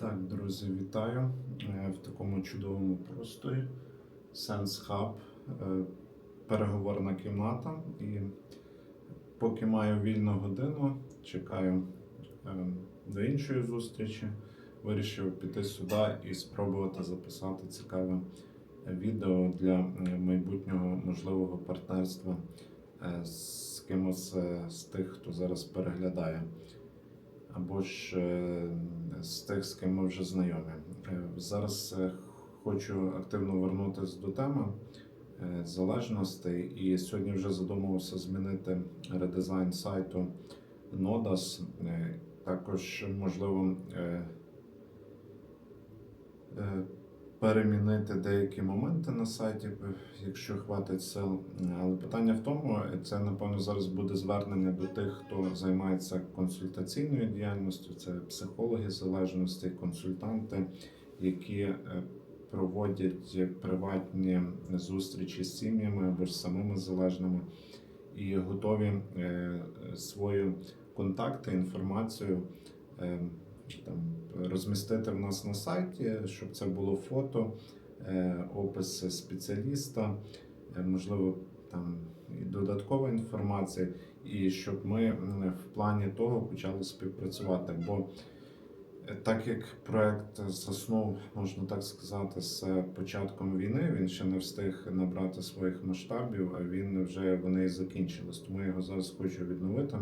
Так, друзі, вітаю Е, в такому чудовому просторі. Sense Hub, е, переговорна кімната. І поки маю вільну годину, чекаю е, до іншої зустрічі. Вирішив піти сюди і спробувати записати цікаве відео для майбутнього можливого партнерства з кимось з тих, хто зараз переглядає або ж е, з тих, з ким ми вже знайомі. Е, Зараз е, хочу активно вернутися до теми залежностей, і сьогодні вже задумувався змінити редизайн сайту Nodas. Також можливо перемінити деякі моменти на сайті, якщо хватить сил. Але питання в тому, це напевно зараз буде звернення до тих, хто займається консультаційною діяльністю, це психологи залежності, консультанти, які е, проводять приватні зустрічі з сім'ями або ж самими залежними і готові е, свої контакти, інформацію е, там, розмістити в нас на сайті, щоб це було фото, е, опис спеціаліста, е, можливо, там і додаткова інформація, і щоб ми в плані того почали співпрацювати. Бо е, так як проект заснув, можна так сказати, з початком війни, він ще не встиг набрати своїх масштабів, а він вже вони закінчились. Тому я його зараз хочу відновити.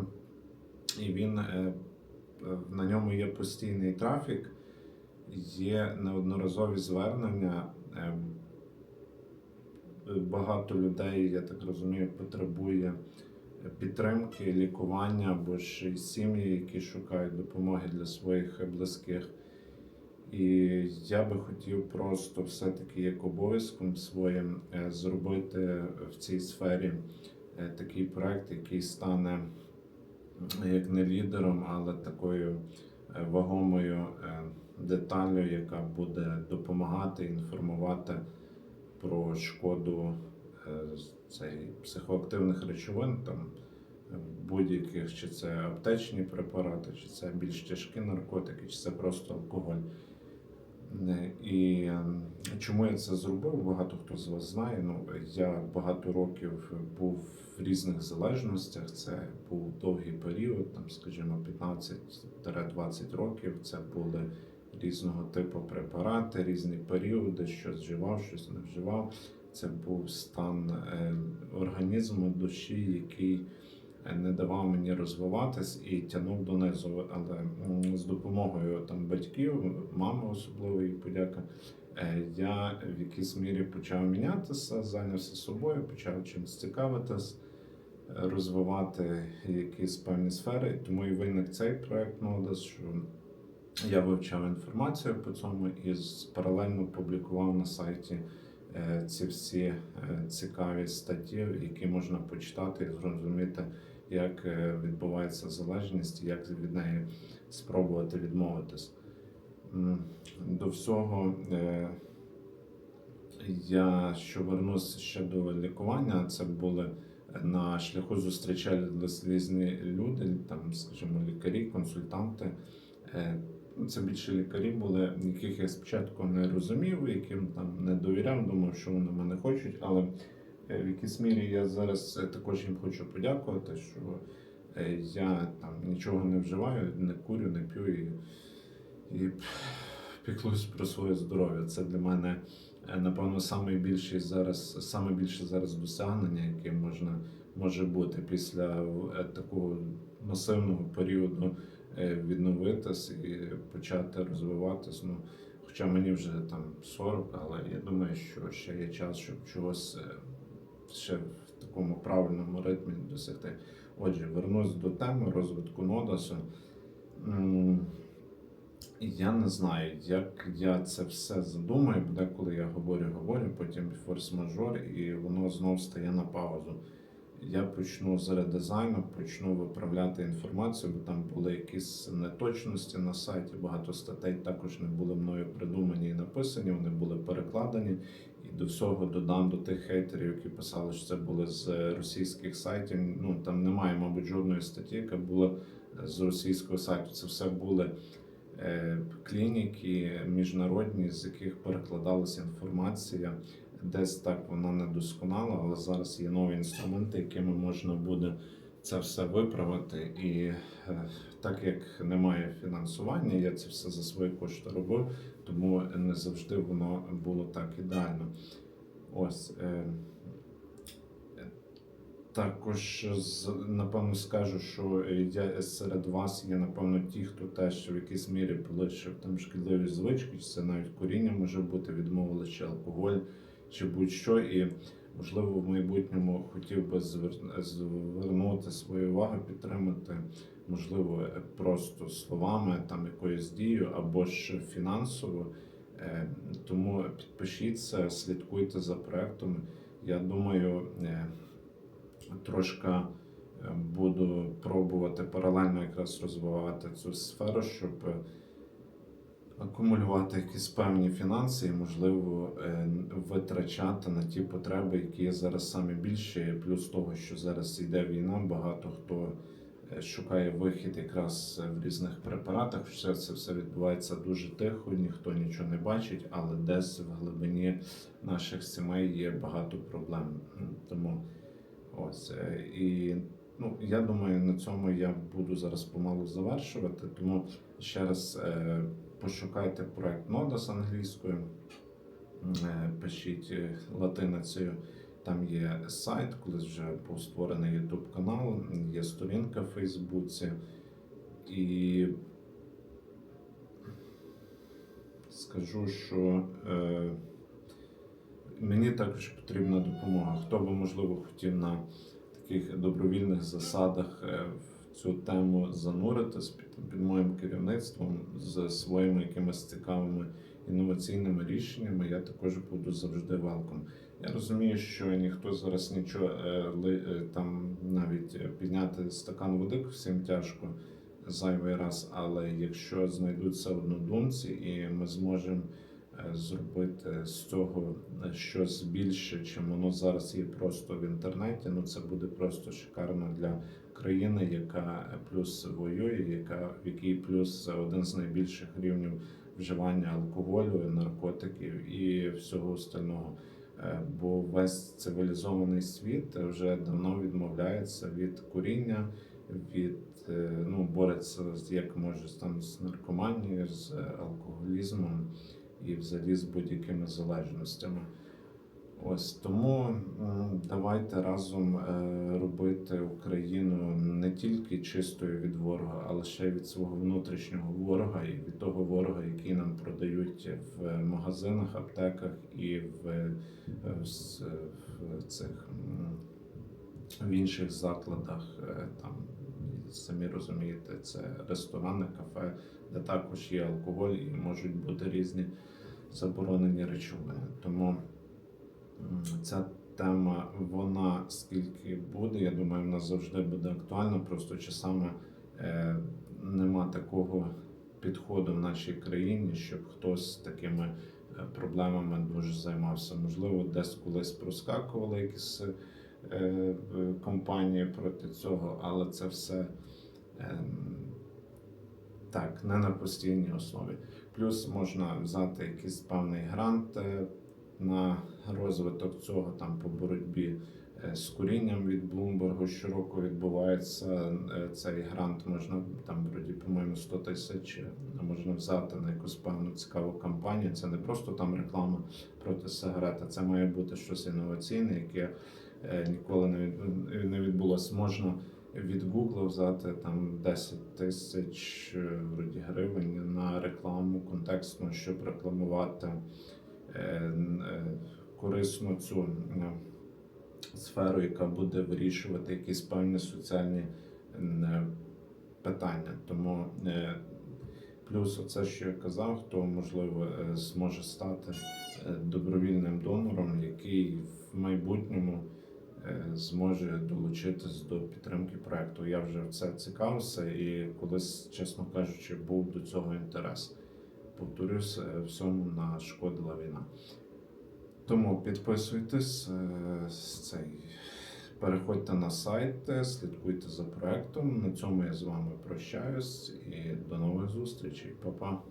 І він на ньому є постійний трафік, є неодноразові звернення. Ем, Багато людей, я так розумію, потребує підтримки, лікування або ж і сім'ї, які шукають допомоги для своїх близьких. І я би хотів просто все-таки як обов'язком своїм е, зробити в цій сфері е, такий проект, який стане як не лідером, але такою е, вагомою е, деталлю, яка буде допомагати інформувати про шкоду е, цей, психоактивних речовин, там будь-яких, чи це аптечні препарати, чи це більш тяжкі наркотики, чи це просто алкоголь. Е, І е, чому я це зробив? Багато хто з вас знає. Ну я багато років був в різних залежностях. Це був довгий період, там, скажімо, 15-20 років. Це були різного типу препарати, різні періоди, щось вживав, щось не вживав. Це був стан е, організму, душі, який не давав мені розвиватись і тягнув донизу. Але з допомогою там батьків, мами особливо і подяка. е, Я в якійсь мірі почав мінятися, зайнявся собою, почав чимось цікавитись, розвивати якісь певні сфери. Тому і виник цей проект Нодас, що я вивчав інформацію по цьому і паралельно публікував на сайті ці всі е, цікаві статті, які можна почитати і зрозуміти, як е, відбувається залежність, як від неї спробувати відмовитись. До всього е, я що вернусь ще до лікування, це були на шляху зустрічались різні люди, там, скажімо, лікарі, консультанти. Ну, Це більше лікарі були, яких я спочатку не розумів, яким там не довіряв, думав, що вони мене хочуть. Але е, в якійсь мірі я зараз е, також їм хочу подякувати, що е, я там нічого не вживаю, не курю, не п'ю і, і піклуюсь про своє здоров'я. Це для мене, напевно, найбільше зараз, саме більше зараз досягнення, яке можна може бути після такого масивного періоду відновитись і почати розвиватись. Ну, хоча мені вже там 40, але я думаю, що ще є час, щоб чогось е, ще в такому правильному ритмі досягти. Отже, вернусь до теми розвитку Нодасу. Я не знаю, як я це все задумаю, бо деколи я говорю, говорю, потім форс-мажор, і воно знов стає на паузу. Я почну з редизайну, почну виправляти інформацію, бо там були якісь неточності на сайті. Багато статей також не були мною придумані і написані, вони були перекладені. І до всього додам до тих хейтерів, які писали, що це були з російських сайтів. Ну там немає, мабуть, жодної статті, яка була з російського сайту. Це все були е, клініки міжнародні, з яких перекладалася інформація. Десь так вона не досконала, але зараз є нові інструменти, якими можна буде це все виправити. І е, так як немає фінансування, я це все за свої кошти робив, тому не завжди воно було так ідеально. Ось. Е, також напевно скажу, що я серед вас є напевно ті, хто теж в якійсь мірі полишив там шкідливі звички, чи це навіть куріння може бути, відмовили чи алкоголь, чи будь-що. І можливо в майбутньому хотів би звернути свою увагу, підтримати, можливо, просто словами, там якоюсь дією або ж фінансово. Е, Тому підпишіться, слідкуйте за проектом. Я думаю, е, трошки е, буду пробувати паралельно якраз розвивати цю сферу, щоб акумулювати якісь певні фінанси і, можливо, е, витрачати на ті потреби, які є зараз саме більші. Плюс того, що зараз йде війна, багато хто е, шукає вихід якраз в різних препаратах. Все це все відбувається дуже тихо, ніхто нічого не бачить, але десь в глибині наших сімей є багато проблем. Тому ось е, і ну я думаю, на цьому я буду зараз помалу завершувати. Тому ще раз е, пошукайте проект Нода з англійською, е, пишіть е, латиницею. Там є сайт, колись вже був створений YouTube канал, є сторінка в Фейсбуці. І скажу, що е, мені також потрібна допомога. Хто би, можливо, хотів на таких добровільних засадах е, цю тему зануритись під, під моїм керівництвом з своїми якимись цікавими інноваційними рішеннями, я також буду завжди велком. Я розумію, що ніхто зараз нічого е, е, там навіть е, підняти стакан води всім тяжко зайвий раз, але якщо знайдуться однодумці, і ми зможемо зробити з цього щось більше, чим воно зараз є просто в інтернеті, ну це буде просто шикарно для країни, яка плюс воює, яка в якій плюс один з найбільших рівнів вживання алкоголю, наркотиків і всього остального. Е, Бо весь цивілізований світ вже давно відмовляється від куріння, від е, ну бореться з як може там з наркоманією, з алкоголізмом і взагалі з будь-якими залежностями. Ось тому давайте разом е, робити Україну не тільки чистою від ворога, але ще й від свого внутрішнього ворога і від того ворога, який нам продають в магазинах, аптеках і в, е, в, цих в інших закладах. е, Там самі розумієте, це ресторани, кафе, де також є алкоголь і можуть бути різні заборонені речовини. Тому ця тема, вона скільки буде, я думаю, вона завжди буде актуальна. Просто часами е, нема такого підходу в нашій країні, щоб хтось з такими е, проблемами дуже займався. Можливо, десь колись проскакували якісь е, компанії проти цього, але це все. ем, Так, не на постійній основі. Плюс можна взяти якийсь певний грант на розвиток цього там по боротьбі е, з курінням від Блумбергу. Щороку відбувається е, цей грант. Можна там вроді, по-моєму, 100 тисяч е, можна взяти на якусь певну цікаву кампанію. Це не просто там реклама проти сигарет, а це має бути щось інноваційне, яке ніколи не від- не відбулося. Можна від Google взяти там 10 тисяч гривень на рекламу контекстну, щоб рекламувати корисну цю е, сферу, яка буде вирішувати якісь певні соціальні е, питання. Тому е, плюс оце, що я казав, хто можливо е, зможе стати е, добровільним донором, який в майбутньому е, зможе долучитись до підтримки проекту. Я вже в це цікавився і колись, чесно кажучи, був до цього інтерес. Повторюсь, е, всьому нашкодила війна. Тому підписуйтесь, е, цей, переходьте на сайт, е, слідкуйте за проектом. На цьому я з вами прощаюсь і до нових зустрічей. Па-па.